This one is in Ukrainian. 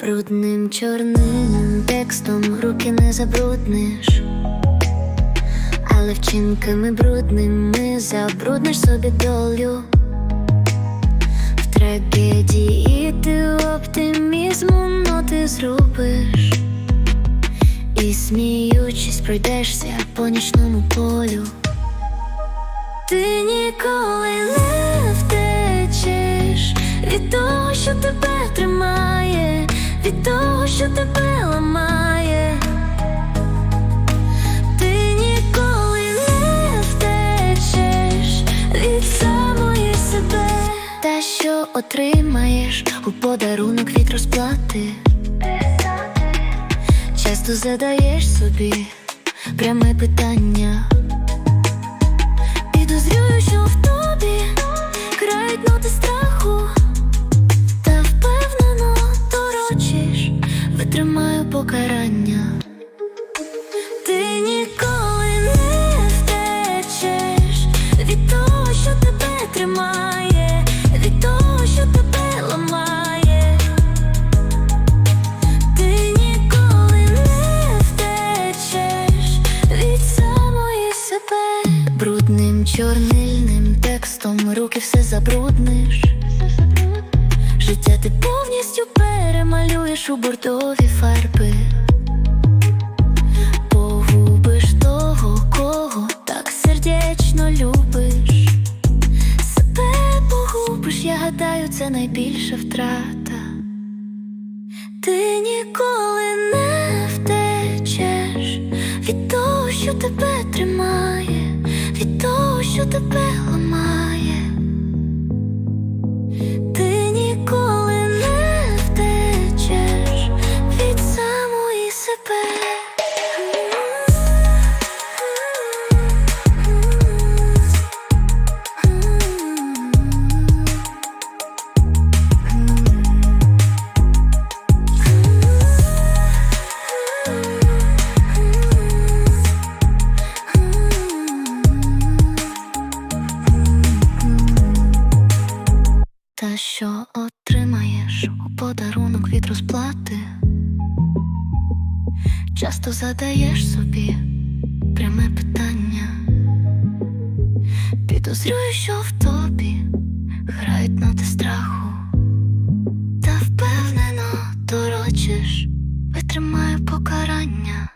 Брудним чорним текстом руки не забрудниш, але вчинками брудними забрудниш собі долю. В трагедії ти оптимізму ноти зробиш, сміючись, пройдешся по нічному полю. Ти ніколи не втечеш від того, що тебе тримає, від того, що тебе ламає. Ти ніколи не втечеш від самої себе, та що отримаєш у подарунок від розплати. Часто задаєш собі пряме питання. Підозрюю, що в тобі крають ноти страху, та впевнено торочиш, витримаю покарання. Себе. Брудним чорнильним текстом руки все забрудниш. Життя ти повністю перемалюєш у бордові фарби. Погубиш того, кого так сердечно любиш. Себе погубиш, я гадаю, це найбільша втрата. Ти ніколи не тебе ламає. Що отримаєш у подарунок від розплати? Часто задаєш собі пряме питання. Підозрюю, що в тобі грають ноти страху, та впевнено торочиш, витримаю покарання.